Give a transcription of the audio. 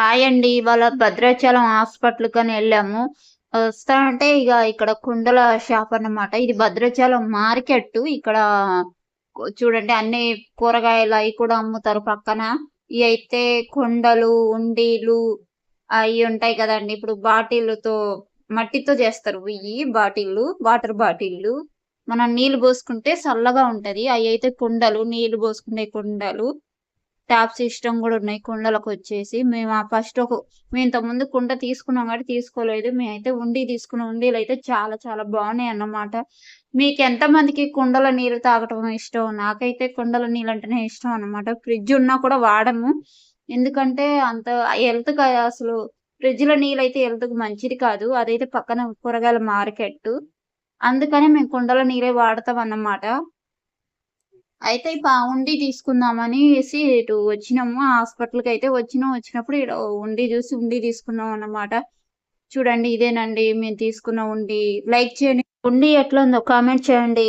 Hi అండి ఇవాళ Bhadrachalam hospital కానీ వెళ్ళాము. వస్తా అంటే ఇక ఇక్కడ కుండల షాప్ అన్నమాట. ఇది భద్రాచలం మార్కెట్. ఇక్కడ చూడండి అన్ని కూరగాయలు అవి కూడా అమ్ముతారు పక్కన. ఇవి అయితే కుండలు ఉండీలు అవి ఉంటాయి కదండి. ఇప్పుడు బాటిళ్ళతో మట్టితో చేస్తారు. ఇవి బాటిళ్ళు వాటర్ బాటిళ్ళు మనం నీళ్ళు పోసుకుంటే చల్లగా ఉంటది. అవి అయితే కుండలు నీళ్ళు పోసుకునే కుండలు. ట్యాప్ సిస్టమ్ కూడా ఉన్నాయి. కుండలకు వచ్చేసి మేము ఆ ఫస్ట్ ఒక మేము ఇంతకుముందు ముందు కుండ తీసుకున్నాం కాబట్టి తీసుకోలేదు. మేమైతే ఉండి తీసుకున్న. ఉండీలు అయితే చాలా చాలా బాగున్నాయి అన్నమాట. మీకు ఎంతమందికి కుండల నీళ్ళు తాగటం ఇష్టం? నాకైతే కుండల నీళ్ళు అంటేనే ఇష్టం అన్నమాట. ఫ్రిడ్జ్ ఉన్నా కూడా వాడము. ఎందుకంటే అంత హెల్త్ అసలు ఫ్రిడ్జ్లో నీళ్ళు అయితే హెల్త్కి మంచిది కాదు. అదైతే పక్కన కూరగాయల మార్కెట్ అందుకని మేము కుండల నీరే వాడతాం అన్నమాట. అయితే బాగుండి తీసుకుందామని వేసి ఇటు వచ్చినాము. హాస్పిటల్కి అయితే వచ్చినాం. వచ్చినప్పుడు ఈడ ఉండి చూసి ఉండి తీసుకున్నాం అన్నమాట. చూడండి ఇదేనండి. మేము తీసుకున్న ఉండి లైక్ చేయండి. ఉండి ఎట్లా ఉందో కామెంట్ చేయండి.